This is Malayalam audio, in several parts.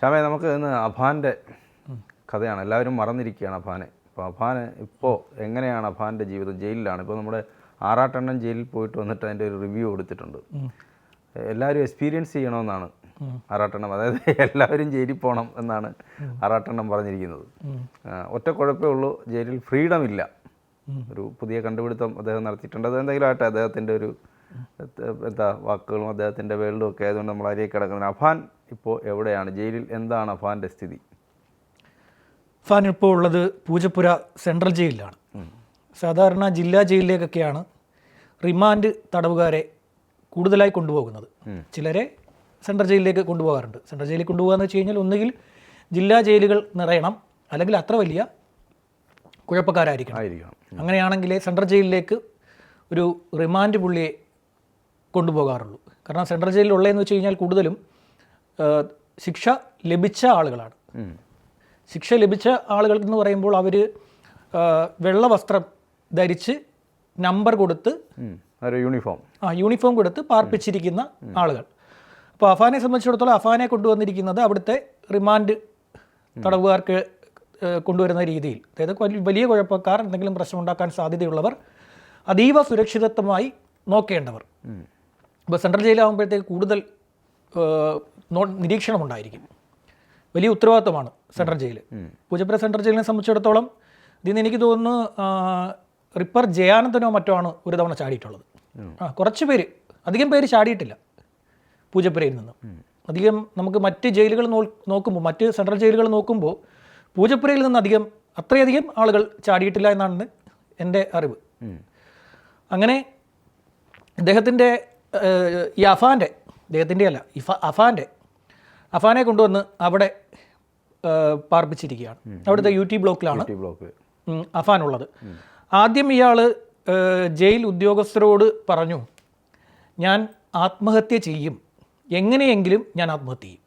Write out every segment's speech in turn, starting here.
ശ്യാമേ നമുക്ക് ഇന്ന് അഫാന്റെ കഥയാണ്. എല്ലാവരും മറന്നിരിക്കുകയാണ് അഫാനെ. അപ്പോൾ അഫാന് ഇപ്പോൾ എങ്ങനെയാണ് അഫാന്റെ ജീവിതം? ജയിലിലാണ്. ഇപ്പോൾ നമ്മുടെ ആറാട്ടെണ്ണം ജയിലിൽ പോയിട്ട് വന്നിട്ട് അതിന്റെ ഒരു റിവ്യൂ കൊടുത്തിട്ടുണ്ട്. എല്ലാവരും എക്സ്പീരിയൻസ് ചെയ്യണമെന്നാണ് ആറാട്ടെണ്ണം. അതായത് എല്ലാവരും ജയിലിൽ പോകണം എന്നാണ് ആറാട്ടെണ്ണം പറഞ്ഞിരിക്കുന്നത്. ഒറ്റ കുഴപ്പമേ ഉള്ളൂ. ജയിലിൽ ഫ്രീഡം ഇല്ല. ഒരു പുതിയ കണ്ടുപിടുത്തം അദ്ദേഹം നടത്തിയിട്ടുണ്ട്. അത് എന്തെങ്കിലും ആട്ടെ അദ്ദേഹത്തിന്റെ ഒരു എന്താ വാക്കുകളും അദ്ദേഹത്തിന്റെ വേൾഡും ഒക്കെ ആയതുകൊണ്ട് നമ്മൾ അരിയെ കിടക്കുന്നത്. അഫാൻ ഇപ്പോൾ എവിടെയാണ്? ജയിലിൽ എന്താണ് അഫാന്റെ സ്ഥിതി? ഫാൻ ഇപ്പോൾ ഉള്ളത് പൂജപ്പുര സെൻട്രൽ ജയിലിലാണ്. സാധാരണ ജില്ലാ ജയിലിലേക്കൊക്കെയാണ് റിമാൻഡ് തടവുകാരെ കൂടുതലായി കൊണ്ടുപോകുന്നത്. ചിലരെ സെൻട്രൽ ജയിലിലേക്ക് കൊണ്ടുപോകാറുണ്ട്. സെൻട്രൽ ജയിലിൽ കൊണ്ടുപോകാന്ന് വെച്ച് കഴിഞ്ഞാൽ ഒന്നുകിൽ ജില്ലാ ജയിലുകൾ നിറയണം അല്ലെങ്കിൽ അത്ര വലിയ കുഴപ്പക്കാരായിരിക്കണം. അങ്ങനെയാണെങ്കിലേ സെൻട്രൽ ജയിലിലേക്ക് ഒരു റിമാൻഡ് പുള്ളിയെ കൊണ്ടുപോകാറുള്ളൂ. കാരണം സെൻട്രൽ ജയിലിൽ ഉള്ളതെന്ന് വെച്ച് കഴിഞ്ഞാൽ കൂടുതലും ശിക്ഷ ലഭിച്ച ആളുകളാണ്. ശിക്ഷ ലഭിച്ച ആളുകൾ എന്ന് പറയുമ്പോൾ അവർ വെള്ള വസ്ത്രം ധരിച്ച് നമ്പർ കൊടുത്ത്. യൂണിഫോം. ആ യൂണിഫോം കൊടുത്ത് പാർപ്പിച്ചിരിക്കുന്ന ആളുകൾ. അപ്പോൾ അഫാനെ സംബന്ധിച്ചിടത്തോളം അഫാനെ കൊണ്ടുവന്നിരിക്കുന്നത് അവിടുത്തെ റിമാൻഡ് തടവുകാർക്ക് കൊണ്ടുവരുന്ന രീതിയിൽ. അതായത് വലിയ കുഴപ്പക്കാർ എന്തെങ്കിലും പ്രശ്നം ഉണ്ടാക്കാൻ സാധ്യതയുള്ളവർ അതീവ സുരക്ഷിതത്വമായി നോക്കേണ്ടവർ. ഇപ്പോൾ സെൻട്രൽ ജയിലാകുമ്പോഴത്തേക്ക് കൂടുതൽ ഏഹ്, ഉണ്ടായിരിക്കും നിരീക്ഷണമുണ്ടായിരിക്കും. വലിയ ഉത്തരവാദിത്തമാണ് സെൻട്രൽ ജയിൽ പൂജപ്പുര സെൻട്രൽ ജയിലിനെ സംബന്ധിച്ചിടത്തോളം ഇതിൽ നിന്ന് എനിക്ക് തോന്നുന്നു റിപ്പർ ജയാനന്ദനോ മറ്റോ ആണ് ഒരു തവണ ചാടിയിട്ടുള്ളത്. ആ കുറച്ച് പേര് അധികം പേര് ചാടിയിട്ടില്ല പൂജപ്പുരയിൽ നിന്ന്. അധികം നമുക്ക് മറ്റ് ജയിലുകൾ നോ- നോക്കുമ്പോൾ മറ്റ് സെൻട്രൽ ജയിലുകൾ നോക്കുമ്പോൾ പൂജപ്പുരയിൽ നിന്ന് അധികം അത്രയധികം ആളുകൾ ചാടിയിട്ടില്ല എന്നാണ് എന്റെ അറിവ്. അങ്ങനെ ഇദ്ദേഹത്തിന്റെ ഈ അഫാന്റെ ഇദ്ദേഹത്തിന്റെ അല്ല ഇഫ അഫാന്റെ. അഫാനെ കൊണ്ടുവന്ന് അവിടെ പാർപ്പിച്ചിരിക്കുകയാണ്. അവിടുത്തെ യു ടി ബ്ലോക്കിലാണ് അഫാൻ ഉള്ളത് ആദ്യം ഇയാൾ ജയിൽ ഉദ്യോഗസ്ഥരോട് പറഞ്ഞു ഞാൻ ആത്മഹത്യ ചെയ്യും. എങ്ങനെയെങ്കിലും ഞാൻ ആത്മഹത്യ ചെയ്യും.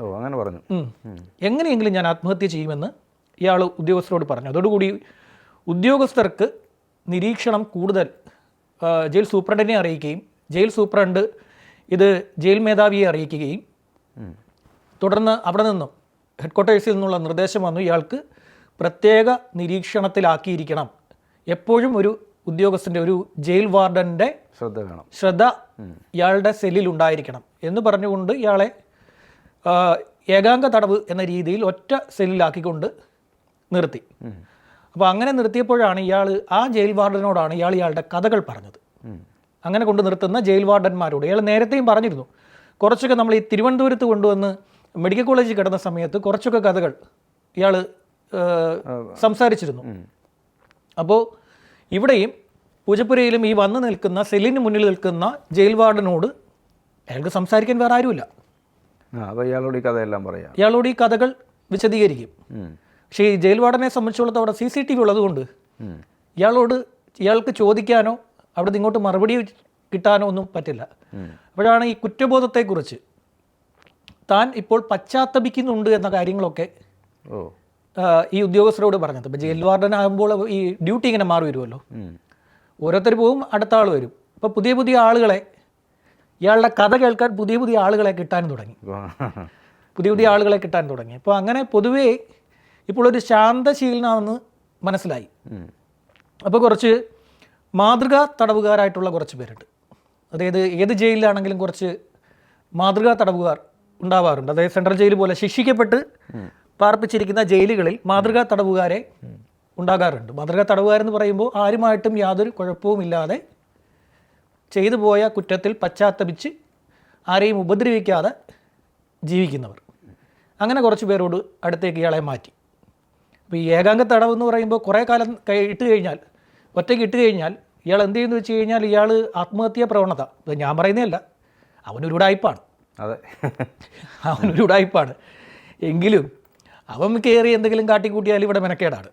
ഓ അങ്ങനെ പറഞ്ഞു. എങ്ങനെയെങ്കിലും ഞാൻ ആത്മഹത്യ ചെയ്യുമെന്ന് ഇയാൾ ഉദ്യോഗസ്ഥരോട് പറഞ്ഞു. അതോടുകൂടി ഉദ്യോഗസ്ഥർക്ക് നിരീക്ഷണം കൂടുതൽ ജയിൽ സൂപ്രണ്ടിനെ അറിയിക്കുകയും ജയിൽ സൂപ്രണ്ട് ഇത് ജയിൽ മേധാവിയെ അറിയിക്കുകയും തുടർന്ന് അവിടെ നിന്നും ഹെഡ്ക്വാർട്ടേഴ്സിൽ നിന്നുള്ള നിർദ്ദേശം വന്നു ഇയാൾക്ക് പ്രത്യേക നിരീക്ഷണത്തിലാക്കിയിരിക്കണം. എപ്പോഴും ഒരു ഉദ്യോഗസ്ഥന്റെ ഒരു ജയിൽ വാർഡന്റെ ശ്രദ്ധ വേണം. ശ്രദ്ധ ഇയാളുടെ സെല്ലിൽ ഉണ്ടായിരിക്കണം എന്ന് പറഞ്ഞുകൊണ്ട് ഇയാളെ ഏകാംഗ തടവ് എന്ന രീതിയിൽ ഒറ്റ സെല്ലിലാക്കിക്കൊണ്ട് നിർത്തി. അപ്പോൾ അങ്ങനെ നിർത്തിയപ്പോഴാണ് ഇയാൾ ആ ജയിൽ വാർഡനോടാണ് ഇയാൾ ഇയാളുടെ കഥകൾ പറഞ്ഞത്. അങ്ങനെ കൊണ്ട് നിർത്തുന്ന ജയിൽ വാർഡന്മാരോട് ഇയാൾ നേരത്തെയും പറഞ്ഞിരുന്നു. കുറച്ചൊക്കെ നമ്മൾ ഈ തിരുവനന്തപുരത്ത് കൊണ്ടുവന്ന് മെഡിക്കൽ കോളേജിൽ കിടന്ന സമയത്ത് കുറച്ചൊക്കെ കഥകൾ ഇയാൾ സംസാരിച്ചിരുന്നു. അപ്പോൾ ഇവിടെയും പൂജപ്പുരയിലും ഈ വന്ന് നിൽക്കുന്ന സെല്ലിന് മുന്നിൽ നിൽക്കുന്ന ജയിൽ വാർഡനോട് അയാൾക്ക് സംസാരിക്കാൻ വേറെ ആരുമില്ല. അപ്പോൾ ഇയാളോട് ഈ കഥയെല്ലാം പറയാം. ഇയാളോട് ഈ കഥകൾ വിശദീകരിക്കും. പക്ഷേ ഈ ജയിൽ വാർഡനെ സംബന്ധിച്ചിടത്തോളം അവിടെ സി സി ടി വി ഉള്ളതുകൊണ്ട് ഇയാളോട് ഇയാൾക്ക് ചോദിക്കാനോ അവിടെ ഇങ്ങോട്ട് മറുപടി കിട്ടാനോ ഒന്നും പറ്റില്ല. അപ്പോഴാണ് ഈ കുറ്റബോധത്തെക്കുറിച്ച് താൻ ഇപ്പോൾ പശ്ചാത്തപിക്കുന്നുണ്ട് എന്ന കാര്യങ്ങളൊക്കെ ഈ ഉദ്യോഗസ്ഥരോട് പറഞ്ഞത്. ഇപ്പം ജയിൽ വാർഡൻ ആകുമ്പോൾ ഈ ഡ്യൂട്ടി ഇങ്ങനെ മാറി വരുമല്ലോ. ഓരോരുത്തർ പോവും അടുത്ത ആൾ വരും. ഇപ്പോൾ പുതിയ പുതിയ ആളുകളെ ഇയാളുടെ കഥ കേൾക്കാൻ പുതിയ പുതിയ ആളുകളെ കിട്ടാൻ തുടങ്ങി. പുതിയ പുതിയ ആളുകളെ കിട്ടാൻ തുടങ്ങി. അപ്പോൾ അങ്ങനെ പൊതുവേ ഇപ്പോൾ ഒരു ശാന്തശീലനാണെന്ന് മനസ്സിലായി. അപ്പോൾ കുറച്ച് മാതൃകാ തടവുകാരായിട്ടുള്ള കുറച്ച് പേരുണ്ട്. അതായത് ഏത് ജയിലിലാണെങ്കിലും കുറച്ച് മാതൃകാ തടവുകാർ ഉണ്ടാവാറുണ്ട്. അതായത് സെൻട്രൽ ജയിൽ പോലെ ശിക്ഷിക്കപ്പെട്ട് പാർപ്പിച്ചിരിക്കുന്ന ജയിലുകളിൽ മാതൃകാ തടവുകാരെ ഉണ്ടാകാറുണ്ട്. മാതൃകാ തടവുകാരെന്ന് പറയുമ്പോൾ ആരുമായിട്ടും യാതൊരു കുഴപ്പവുമില്ലാതെ ചെയ്തു പോയ കുറ്റത്തിൽ പശ്ചാത്തപിച്ച് ആരെയും ഉപദ്രവിക്കാതെ ജീവിക്കുന്നവർ. അങ്ങനെ കുറച്ച് പേരോട് അടുത്തേക്ക് ഇയാളെ മാറ്റി. അപ്പോൾ ഈ ഏകാംഗ തടവ് എന്ന് പറയുമ്പോൾ കുറേ കാലം ഇട്ട് കഴിഞ്ഞാൽ ഒറ്റയ്ക്ക് ഇട്ട് കഴിഞ്ഞാൽ ഇയാൾ എന്ത് ചെയ്യുന്നു വെച്ച് കഴിഞ്ഞാൽ ഇയാൾ ആത്മഹത്യാ പ്രവണത. ഇത് ഞാൻ പറയുന്നതല്ല. അവനൊരു ഉടായ്പാണ് അതെ. അവനൊരു ഉടായ്പാണ് എങ്കിലും അവൻ കയറി എന്തെങ്കിലും കാട്ടിക്കൂട്ടിയാൽ ഇവിടെ മെനക്കേടാണ്.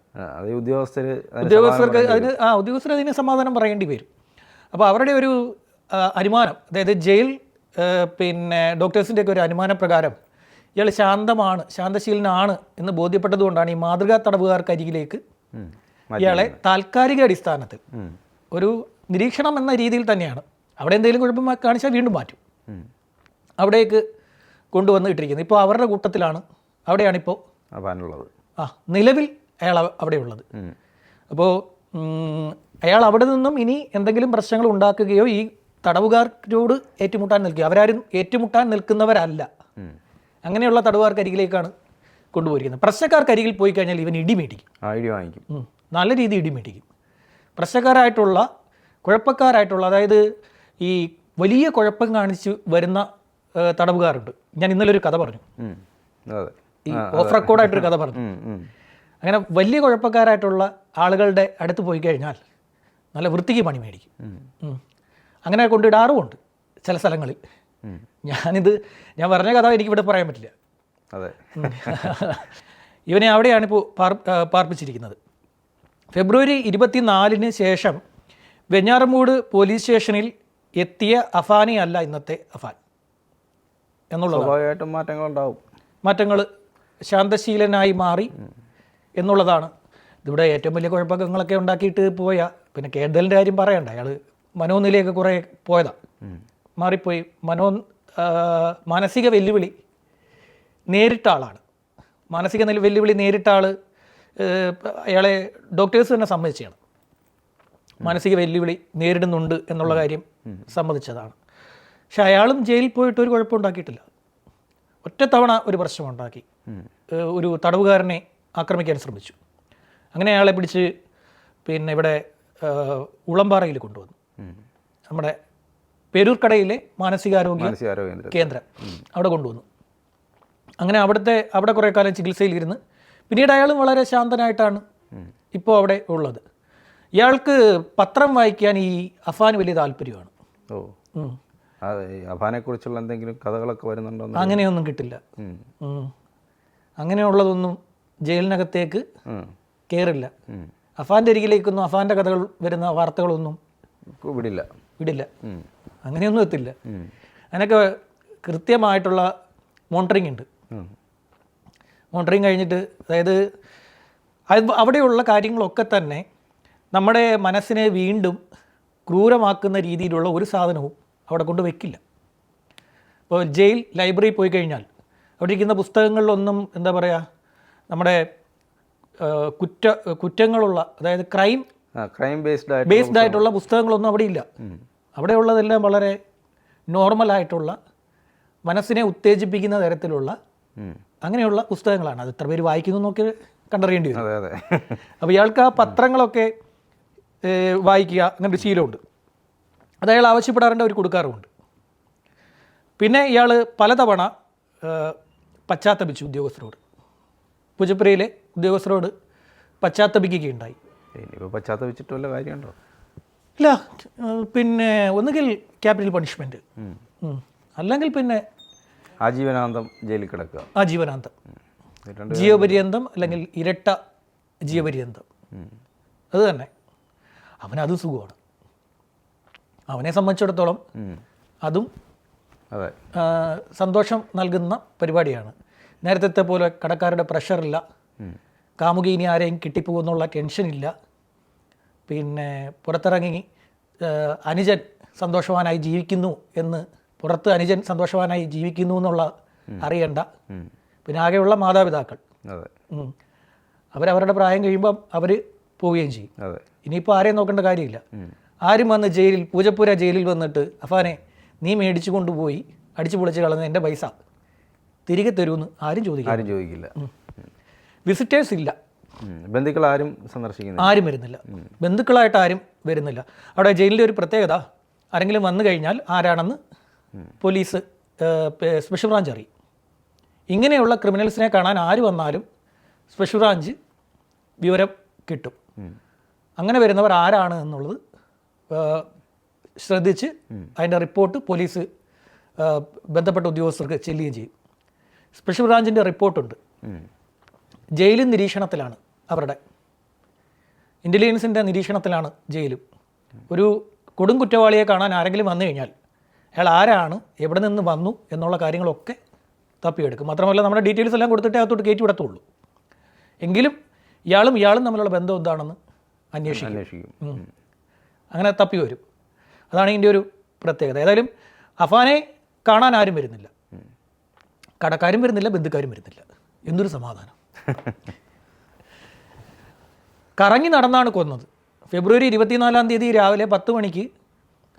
ഉദ്യോഗസ്ഥർ ഉദ്യോഗസ്ഥർക്ക് അതിന് ആ ഉദ്യോഗസ്ഥർ അതിന് സമാധാനം പറയേണ്ടി വരും. അപ്പോൾ അവരുടെ ഒരു അനുമാനം അതായത് ജയിൽ പിന്നെ ഡോക്ടേഴ്സിന്റെ ഒക്കെ ഒരു അനുമാന പ്രകാരം ഇയാൾ ശാന്തമാണ് ശാന്തശീലനാണ് എന്ന് ബോധ്യപ്പെട്ടതുകൊണ്ടാണ് ഈ മാതൃകാ തടവുകാർക്കരികിലേക്ക് ഇയാളെ താൽക്കാലിക അടിസ്ഥാനത്തിൽ ഒരു നിരീക്ഷണം എന്ന രീതിയിൽ തന്നെയാണ്. അവിടെ എന്തെങ്കിലും കുഴപ്പം കാണിച്ചാൽ വീണ്ടും മാറ്റും. അവിടേക്ക് കൊണ്ടുവന്ന് ഇട്ടിരിക്കുന്നത് ഇപ്പോൾ അവരുടെ കൂട്ടത്തിലാണ് അവിടെയാണ് ഇപ്പോൾ അഫാനുള്ളത് ആ നിലവിൽ അയാൾ അവിടെ അവിടെയുള്ളത്. അപ്പോൾ അയാൾ അവിടെ നിന്നും ഇനി എന്തെങ്കിലും പ്രശ്നങ്ങൾ ഉണ്ടാക്കുകയോ ഈ തടവുകാരോട് ഏറ്റുമുട്ടാൻ നിൽക്കുക അവരാരും ഏറ്റുമുട്ടാൻ നിൽക്കുന്നവരല്ല. അങ്ങനെയുള്ള തടവുകാർക്ക് അരികിലേക്കാണ് കൊണ്ടുപോയിരിക്കുന്നത്. പ്രശ്നക്കാർക്ക് അരികിൽ പോയി കഴിഞ്ഞാൽ ഇവൻ ഇടിമേടിക്കും ഇടി വാങ്ങിക്കും. നല്ല രീതി ഇടിമേടിക്കും. പ്രശ്നക്കാരായിട്ടുള്ള കുഴപ്പക്കാരായിട്ടുള്ള അതായത് ഈ വലിയ കുഴപ്പം കാണിച്ച് വരുന്ന തടവുകാരുണ്ട്. ഞാൻ ഇന്നലെ ഒരു കഥ പറഞ്ഞു. ഈ ഓഫ് റെക്കോർഡായിട്ടൊരു കഥ പറഞ്ഞു. അങ്ങനെ വലിയ കുഴപ്പക്കാരായിട്ടുള്ള ആളുകളുടെ അടുത്ത് പോയി കഴിഞ്ഞാൽ നല്ല വൃത്തിക്ക് പണി മേടിക്കും. അങ്ങനെ കൊണ്ടിടാറുമുണ്ട് ചില സ്ഥലങ്ങളിൽ. ഞാനിത് ഞാൻ പറഞ്ഞ കഥ എനിക്കിവിടെ പറയാൻ പറ്റില്ല. അതെ. ഇവനെ അവിടെയാണ് ഇപ്പോൾ പാർ പാർപ്പിച്ചിരിക്കുന്നത്. ഫെബ്രുവരി ഇരുപത്തിനാലിന് ശേഷം വെഞ്ഞാറമൂട് പോലീസ് സ്റ്റേഷനിൽ എത്തിയ അഫാനി അല്ല ഇന്നത്തെ അഫാൻ. എന്നുള്ളത് സ്വാഭാവികമായിട്ടും മാറ്റങ്ങളുണ്ടാവും. മാറ്റങ്ങൾ ശാന്തശീലനായി മാറി എന്നുള്ളതാണ്. ഇതിവിടെ ഏറ്റവും വലിയ കുഴപ്പങ്ങളൊക്കെ ഉണ്ടാക്കിയിട്ട് പോയ പിന്നെ കേഡലിന്റെ കാര്യം പറയണ്ട അയാൾ മനോനിലയൊക്കെ കുറേ പോയതാണ് മാറിപ്പോയി. മനോ മാനസിക വെല്ലുവിളി നേരിട്ട ആളാണ്. മാനസിക വെല്ലുവിളി നേരിട്ട ആൾ അയാളെ ഡോക്ടേഴ്സ് തന്നെ സമ്മതിച്ചാണ്. മാനസിക വെല്ലുവിളി നേരിടുന്നുണ്ട് എന്നുള്ള കാര്യം സമ്മതിച്ചതാണ്. പക്ഷെ അയാളും ജയിലിൽ പോയിട്ട് ഒരു കുഴപ്പമുണ്ടാക്കിയിട്ടില്ല തവണ ഒരു പ്രശ്നമുണ്ടാക്കി. ഒരു തടവുകാരനെ ആക്രമിക്കാൻ ശ്രമിച്ചു. അങ്ങനെ അയാളെ പിടിച്ച് പിന്നെ ഇവിടെ ഉളമ്പാറയിൽ കൊണ്ടുവന്നു. നമ്മുടെ പേരൂർക്കടയിലെ മാനസികാരോഗ്യ കേന്ദ്രം. അവിടെ കൊണ്ടുവന്നു. അങ്ങനെ അവിടുത്തെ അവിടെ കുറേ കാലം ചികിത്സയിലിരുന്ന് പിന്നീട് അയാളും വളരെ ശാന്തനായിട്ടാണ് ഇപ്പോൾ അവിടെ ഉള്ളത്. ഇയാൾക്ക് പത്രം വായിക്കാൻ ഈ അഫാൻ വലിയ താല്പര്യമാണ്. ഓ. അഫാനെ കുറിച്ചുള്ള എന്തെങ്കിലും കഥകളൊക്കെ വരുന്നുണ്ടോ അങ്ങനെയൊന്നും കിട്ടില്ല. അങ്ങനെയുള്ളതൊന്നും ജയിലിനകത്തേക്ക്. കയറില്ല അഫാന്റെ അഫാന്റെ അരികിലേക്കൊന്നും അഫാന്റെ കഥകൾ വരുന്ന വാർത്തകളൊന്നും വിടില്ല. വിടില്ല. അങ്ങനെയൊന്നും എത്തില്ല. അതിനൊക്കെ കൃത്യമായിട്ടുള്ള മോണിറ്ററിംഗ് ഉണ്ട്. മോണിറ്ററിങ് കഴിഞ്ഞിട്ട് അതായത് അത് അവിടെയുള്ള കാര്യങ്ങളൊക്കെ തന്നെ നമ്മുടെ മനസ്സിനെ വീണ്ടും ക്രൂരമാക്കുന്ന രീതിയിലുള്ള ഒരു സാധനവും അവിടെ കൊണ്ട് വെക്കില്ല. ഇപ്പോൾ ജയിൽ ലൈബ്രറി പോയി കഴിഞ്ഞാൽ അവിടെ ഇരിക്കുന്ന പുസ്തകങ്ങളിലൊന്നും എന്താ പറയുക നമ്മുടെ കുറ്റ കുറ്റങ്ങളുള്ള അതായത് ക്രൈം ക്രൈം ബേസ്ഡ് ബേസ്ഡ് ആയിട്ടുള്ള പുസ്തകങ്ങളൊന്നും അവിടെ ഇല്ല. അവിടെയുള്ളതെല്ലാം വളരെ നോർമലായിട്ടുള്ള മനസ്സിനെ ഉത്തേജിപ്പിക്കുന്ന തരത്തിലുള്ള. അങ്ങനെയുള്ള പുസ്തകങ്ങളാണ്. അത് എത്ര പേര് വായിക്കുന്നു നോക്കി കണ്ടറിയേണ്ടി വരും. അതെ അതെ. അപ്പോൾ ഇയാൾക്ക് ആ പത്രങ്ങളൊക്കെ വായിക്കുക അങ്ങനെ ഒരു ശീലമുണ്ട്. അത് അയാൾ ആവശ്യപ്പെടാറുണ്ട് അവർ കൊടുക്കാറുമുണ്ട്. പിന്നെ ഇയാൾ പലതവണ പശ്ചാത്തപിച്ചു ഉദ്യോഗസ്ഥരോട്. പൂജപ്പുരയിലെ ഉദ്യോഗസ്ഥരോട് പശ്ചാത്തപിക്കുകയുണ്ടായി. ഇനിയിപ്പോൾ പശ്ചാത്തപിച്ചിട്ട് വല്ല കാര്യമുണ്ടോ? ഇല്ല പിന്നെ ഒന്നുകിൽ ക്യാപിറ്റൽ പണിഷ്മെന്റ്. അല്ലെങ്കിൽ പിന്നെ ആജീവനാന്തം ജയിലിൽ കിടക്കുക. ആജീവനാന്തം. ജീവപര്യന്തം അല്ലെങ്കിൽ ഇരട്ട ജീവപര്യന്തം. അത് തന്നെ. അവനത് സുഖമാണ്. അവനെ സംബന്ധിച്ചിടത്തോളം അതും അതെ. സന്തോഷം നൽകുന്ന പരിപാടിയാണ്. നേരത്തെ പോലെ കടക്കാരുടെ പ്രഷറില്ല. കാമുകി ഇനി ആരെയും കിട്ടിപ്പോകുന്നുള്ള ടെൻഷനില്ല പിന്നെ പുറത്തിറങ്ങി അനുജൻ സന്തോഷവാനായി ജീവിക്കുന്നു എന്ന് പുറത്ത് അനുജൻ സന്തോഷവാനായി ജീവിക്കുന്നു എന്നുള്ള അറിയണ്ട. പിന്നെ ആകെയുള്ള മാതാപിതാക്കൾ. അവരവരുടെ പ്രായം കഴിയുമ്പോൾ അവർ പോവുകയും ചെയ്യും. ഇനിയിപ്പോൾ ആരെയും നോക്കേണ്ട കാര്യമില്ല. ആരും വന്ന് ജയിലിൽ പൂജപ്പുര ജയിലിൽ വന്നിട്ട് അഫാനെ നീ മേടിച്ചു കൊണ്ടുപോയി അടിച്ചു പൊളിച്ച് കളഞ്ഞ എന്റെ പൈസ തിരികെ തരുമെന്ന് ആരും ചോദിക്കും ആരും ചോദിക്കില്ല. വിസിറ്റേഴ്സ് ഇല്ല. ബന്ധുക്കൾ ആരും സന്ദർശിക്കുന്നു ആരും വരുന്നില്ല. ബന്ധുക്കളായിട്ട് ആരും വരുന്നില്ല. അവിടെ ജയിലിന്റെ ഒരു പ്രത്യേകത ആരെങ്കിലും വന്നു കഴിഞ്ഞാൽ ആരാണെന്ന് പോലീസ് സ്പെഷ്യൽ ബ്രാഞ്ച് അറിയും. ഇങ്ങനെയുള്ള ക്രിമിനൽസിനെ കാണാൻ ആര് വന്നാലും സ്പെഷ്യൽ ബ്രാഞ്ച് വിവരം കിട്ടും. അങ്ങനെ വരുന്നവർ ആരാണ് എന്നുള്ളത് ശ്രദ്ധിച്ച് അതിന്റെ റിപ്പോർട്ട് പോലീസ് ബന്ധപ്പെട്ട ഉദ്യോഗസ്ഥർക്ക് ചെല്ലുകയും ചെയ്യും. സ്പെഷ്യൽ ബ്രാഞ്ചിന്റെ റിപ്പോർട്ടുണ്ട്. ജയിലിൽ ജയിലും നിരീക്ഷണത്തിലാണ് അവരുടെ. ഇന്റലിജൻസിന്റെ നിരീക്ഷണത്തിലാണ് ജയിലും. ഒരു കൊടും കുറ്റവാളിയെ കാണാൻ ആരെങ്കിലും വന്നു കഴിഞ്ഞാൽ അയാൾ ആരാണ് എവിടെ നിന്ന് വന്നു എന്നുള്ള കാര്യങ്ങളൊക്കെ തപ്പിയെടുക്കും. മാത്രമല്ല നമ്മുടെ ഡീറ്റെയിൽസ് എല്ലാം കൊടുത്തിട്ടേ അകത്തോട്ട് കയറ്റി വിടത്തുള്ളൂ. എങ്കിലും ഇയാളും ഇയാളും തമ്മിലുള്ള ബന്ധം എന്താണെന്ന് അന്വേഷിക്കും. അന്വേഷിക്കും. അങ്ങനെ തപ്പി വരും. അതാണ് ഇതിന്റെ ഒരു പ്രത്യേകത. ഏതായാലും അഫാനെ കാണാൻ ആരും വരുന്നില്ല. കടക്കാരും വരുന്നില്ല ബന്ധുക്കാരും വരുന്നില്ല. എന്തൊരു സമാധാനം. കറങ്ങി നടന്നാണ് കൊന്നത്. ഫെബ്രുവരി ഇരുപത്തിനാലാം തീയതി രാവിലെ പത്ത് മണിക്ക്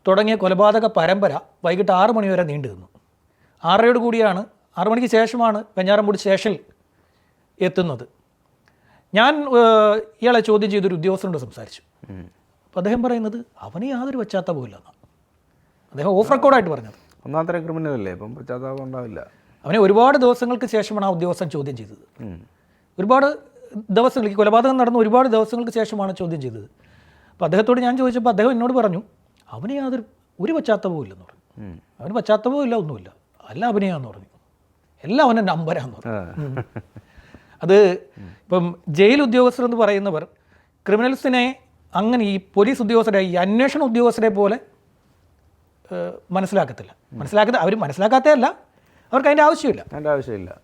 തുടങ്ങിയ കൊലപാതക പരമ്പര വൈകിട്ട് ആറ് മണി വരെ നീണ്ടു നിന്നു. ആറരയോട് കൂടിയാണ് ആറു മണിക്ക് ശേഷമാണ് വെഞ്ഞാറമ്പൂടി സ്റ്റേഷനിൽ എത്തുന്നത്. ഞാൻ ഇയാളെ ചോദ്യം ചെയ്തൊരു ഉദ്യോഗസ്ഥനോട് സംസാരിച്ചു. അപ്പോൾ അദ്ദേഹം പറയുന്നത് അവന് യാതൊരു പശ്ചാത്തലവുമില്ലെന്നാണ് അദ്ദേഹം ഓഫ് റെക്കോർഡായിട്ട് പറഞ്ഞത്. ഒന്നാം തരം ക്രിമിനൽ അല്ലേ? ഇപ്പം പശ്ചാത്താപം ഉണ്ടാവില്ല. അവനെ ഒരുപാട് ദിവസങ്ങൾക്ക് ശേഷമാണ് ആ ഉദ്യോഗസ്ഥൻ ചോദ്യം ചെയ്തത്. ഒരുപാട് ദിവസങ്ങൾ ഈ കൊലപാതകം നടന്ന ഒരുപാട് ദിവസങ്ങൾക്ക് ശേഷമാണ് ചോദ്യം ചെയ്തത്. അപ്പോൾ അദ്ദേഹത്തോട് ഞാൻ ചോദിച്ചപ്പോൾ അദ്ദേഹം എന്നോട് പറഞ്ഞു അവന് യാതൊരു ഒരു പശ്ചാത്തലവും ഇല്ലെന്ന് പറഞ്ഞു. അവന് പശ്ചാത്തലവും ഇല്ല ഒന്നുമില്ല. അല്ല അഭിനയാന്ന് പറഞ്ഞു. എല്ലാം അവനെ നമ്പരാന്ന് പറഞ്ഞു. അത് ഇപ്പം ജയിൽ ഉദ്യോഗസ്ഥർ എന്ന് പറയുന്നവർ ക്രിമിനൽസിനെ അങ്ങനെ ഈ പോലീസ് ഉദ്യോഗസ്ഥരെ ഈ അന്വേഷണ ഉദ്യോഗസ്ഥരെ പോലെ മനസ്സിലാക്കത്തില്ല. മനസ്സിലാക്കത്ത അവർ മനസ്സിലാക്കാത്തതല്ല അവർക്ക് അതിന്റെ ആവശ്യമില്ല. അതിന്റെ ആവശ്യമില്ല.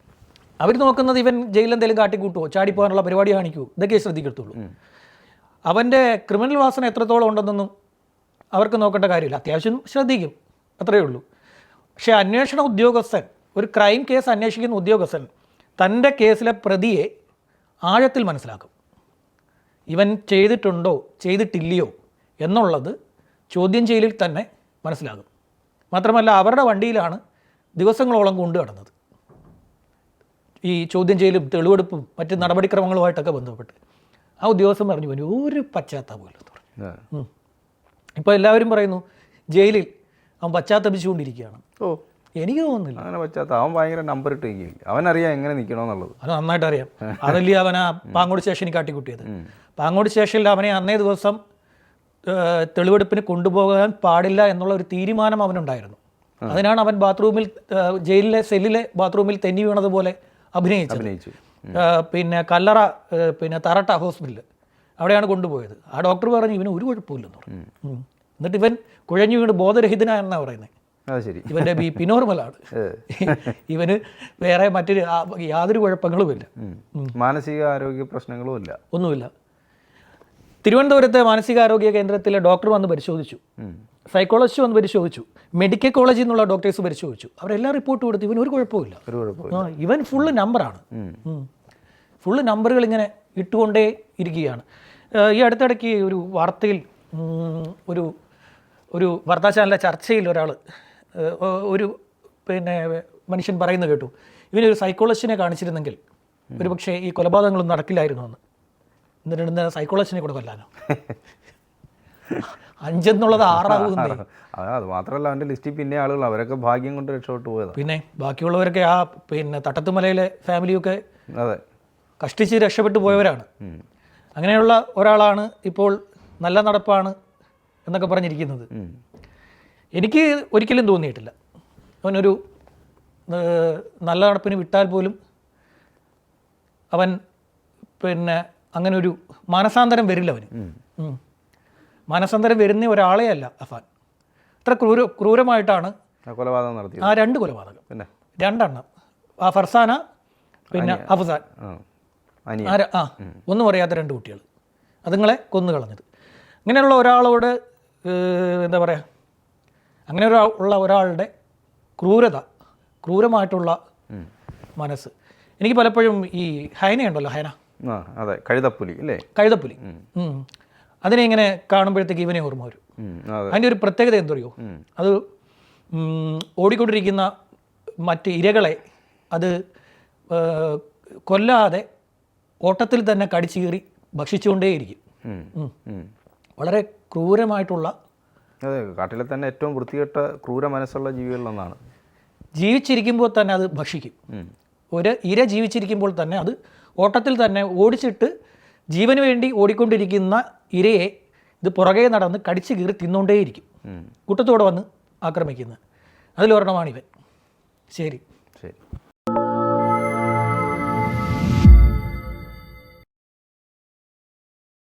അവർ നോക്കുന്നത് ഇവൻ ജയിലിൽ എന്തെങ്കിലും കാട്ടിക്കൂട്ടുമോ ചാടിപ്പോകാനുള്ള പരിപാടി കാണിക്കുമോ ഇതൊക്കെ ശ്രദ്ധിക്കത്തുള്ളൂ. അവന്റെ ക്രിമിനൽ വാസന എത്രത്തോളം ഉണ്ടെന്നൊന്നും അവർക്ക് നോക്കേണ്ട കാര്യമില്ല. അത്യാവശ്യം ശ്രദ്ധിക്കും. അത്രയേ ഉള്ളൂ. പക്ഷേ അന്വേഷണ ഉദ്യോഗസ്ഥൻ ഒരു ക്രൈം കേസ് അന്വേഷിക്കുന്ന ഉദ്യോഗസ്ഥൻ തന്റെ കേസിലെ പ്രതിയെ ആഴത്തിൽ മനസ്സിലാക്കും. ഇവൻ ചെയ്തിട്ടുണ്ടോ ചെയ്തിട്ടില്ലയോ എന്നുള്ളത് ചോദ്യം ചെയ്യലിൽ തന്നെ മനസ്സിലാകും. മാത്രമല്ല അവരുടെ വണ്ടിയിലാണ് ദിവസങ്ങളോളം കൊണ്ടു കടന്നത് ഈ ചോദ്യം ചെയ്യലും തെളിവെടുപ്പും മറ്റ് നടപടിക്രമങ്ങളുമായിട്ടൊക്കെ ബന്ധപ്പെട്ട് ആ ഉദ്യോഗസ്ഥൻ പറഞ്ഞു "ഇവന് ഒരു പശ്ചാത്താപമില്ലെന്ന് പറഞ്ഞു. ഇപ്പോൾ എല്ലാവരും പറയുന്നു ജയിലിൽ അവൻ പശ്ചാത്തപിച്ചുകൊണ്ടിരിക്കുകയാണ്. ഓ. എനിക്ക് തോന്നുന്നില്ല. അങ്ങനെ പശ്ചാത്ത അവൻ ഭയങ്കര നമ്പർ ഇട്ട് നിൽക്കില്ല അവനറിയാം എങ്ങനെ നിൽക്കണമെന്നുള്ളത്. അത് നന്നായിട്ട് അറിയാം. അതല്ലേ അവൻ ആ പാങ്ങോട് സ്റ്റേഷനിൽ കാട്ടിക്കൂട്ടിയത്. പാങ്ങോട് സ്റ്റേഷനിൽ അവനെ അന്നേ ദിവസം തെളിവെടുപ്പിന് കൊണ്ടുപോകാൻ പാടില്ല എന്നുള്ള ഒരു തീരുമാനം അവനുണ്ടായിരുന്നു. അതിനാണ് അവൻ ബാത്റൂമിൽ ജയിലിലെ സെല്ലിലെ ബാത്റൂമിൽ തെന്നി വീണതുപോലെ അഭിനയിച്ചത്. അഭിനയിച്ചു. പിന്നെ കല്ലറ പിന്നെ തറട്ട ഹോസ്പിറ്റൽ അവിടെയാണ് കൊണ്ടുപോയത്. ആ ഡോക്ടർ പറഞ്ഞു ഇവന് ഒരു കുഴപ്പമില്ലെന്ന് പറഞ്ഞു. എന്നിട്ട് ഇവൻ കുഴഞ്ഞു വീണ് ബോധരഹിതനാണെന്നാണ് പറയുന്നത് ശരി. ഇവന്റെ ബി പി നോർമലാണ് ഇവന് വേറെ മറ്റൊരു യാതൊരു കുഴപ്പങ്ങളും ഇല്ല. മാനസിക ആരോഗ്യ പ്രശ്നങ്ങളും ഇല്ല. ഒന്നുമില്ല. തിരുവനന്തപുരത്തെ മാനസികാരോഗ്യ കേന്ദ്രത്തിലെ ഡോക്ടർ വന്ന് പരിശോധിച്ചു. സൈക്കോളജിസ്റ്റ് വന്ന് പരിശോധിച്ചു. മെഡിക്കൽ കോളേജിൽ നിന്നുള്ള ഡോക്ടേഴ്സ് പരിശോധിച്ചു. അവരെല്ലാം റിപ്പോർട്ട് കൊടുത്തു ഇവൻ ഒരു കുഴപ്പമില്ല ഇവൻ ഫുള്ള് നമ്പറാണ്. ഫുള്ള് നമ്പറുകൾ ഇങ്ങനെ ഇട്ടുകൊണ്ടേ ഇരിക്കുകയാണ്. ഈ അടുത്തിടയ്ക്ക് ഒരു വാർത്തയിൽ ഒരു ഒരു വാർത്താ ചാനലിലെ ചർച്ചയിൽ ഒരാൾ ഒരു പിന്നെ മനുഷ്യൻ പറയുന്നത് കേട്ടു. ഇവനൊരു സൈക്കോളജിനെ കാണിച്ചിരുന്നെങ്കിൽ ഒരു പക്ഷേ ഈ കൊലപാതകങ്ങളൊന്നും നടക്കില്ലായിരുന്നു എന്ന്. എന്നിട്ട് സൈക്കോളജിനെ സൈക്കോളജിസ്റ്റിനെ കൂടെ കൊല്ലാനോ? അഞ്ചെന്നുള്ളത് ആറാവുന്നേ ആ അത് മാത്രമല്ല അവന്റെ ലിസ്റ്റിൽ പിന്നെ ആളുകൾ അവരൊക്കെ ഭാഗ്യം കൊണ്ട് രക്ഷപ്പെട്ടു പോയതാണ് പിന്നെ ബാക്കിയുള്ളവരൊക്കെ ആ പിന്നെ തട്ടത്തുമലയിലെ ഫാമിലിയൊക്കെ അതെ. കഷ്ടിച്ച് രക്ഷപ്പെട്ടു പോയവരാണ്. അങ്ങനെയുള്ള ഒരാളാണ് ഇപ്പോൾ നല്ല നടപ്പാണ് എന്നൊക്കെ പറഞ്ഞിരിക്കുന്നത്. എനിക്ക് ഒരിക്കലും തോന്നിയിട്ടില്ല. അവനൊരു നല്ല നടപ്പിന് വിട്ടാൽ പോലും അവൻ പിന്നെ അങ്ങനെ ഒരു മാനസാന്തരം വരില്ല അവന്. മാനസാന്തരം വരുന്ന ഒരാളെ അല്ല അഫാൻ. അത്ര ക്രൂര ക്രൂരമായിട്ടാണ് കൊലപാതകം നടത്തിയത്. ആ രണ്ട് കൊലപാതകം. പിന്നെ? രണ്ടെണ്ണം. ആ ഫർസാന പിന്നെ അഫ്സാൻ. ആര? ആ ഒന്നും അറിയാത്ത രണ്ട് കുട്ടികൾ. അതുങ്ങളെ കൊന്നു കളഞ്ഞത്. അങ്ങനെയുള്ള ഒരാളോട് എന്താ പറയുക അങ്ങനെ ഒരാ ഉള്ള ഒരാളുടെ ക്രൂരത ക്രൂരമായിട്ടുള്ള മനസ്സ്. എനിക്ക് പലപ്പോഴും ഈ ഹൈനയുണ്ടല്ലോ ഹൈന. ആ അതെ കഴുതപ്പുലി അല്ലേ കഴുതപ്പുലി. അതിനെ ഇങ്ങനെ കാണുമ്പോഴത്തേക്ക് ഇവനെ ഓർമ്മ വരും. അതെ. അതിന്റെ ഒരു പ്രത്യേകത എന്തറിയോ? അത് ഓടിക്കൊണ്ടിരിക്കുന്ന മറ്റ് ഇരകളെ അത് കൊല്ലാതെ ഓട്ടത്തിൽ തന്നെ കടിച്ചു കീറി ഭക്ഷിച്ചുകൊണ്ടേയിരിക്കും. വളരെ ക്രൂരമായിട്ടുള്ള അതെ കാട്ടിലെ തന്നെ ഏറ്റവും വൃത്തികെട്ട ക്രൂര മനസ്സുള്ള ജീവികളിലൊന്നാണ്. ജീവിച്ചിരിക്കുമ്പോൾ തന്നെ അത് ഭക്ഷിക്കും. ഒരു ഇര ജീവിച്ചിരിക്കുമ്പോൾ തന്നെ അത് ഓട്ടത്തിൽ തന്നെ ഓടിച്ചിട്ട് ജീവന് വേണ്ടി ഓടിക്കൊണ്ടിരിക്കുന്ന ഇരയെ ഇത് പുറകെ നടന്ന് കടിച്ചു കീറി തിന്നുകൊണ്ടേയിരിക്കും. കൂട്ടത്തോടെ വന്ന് ആക്രമിക്കുന്നത് അതിലൊരെണ്ണമാണിവൻ. ശരി. ശരി.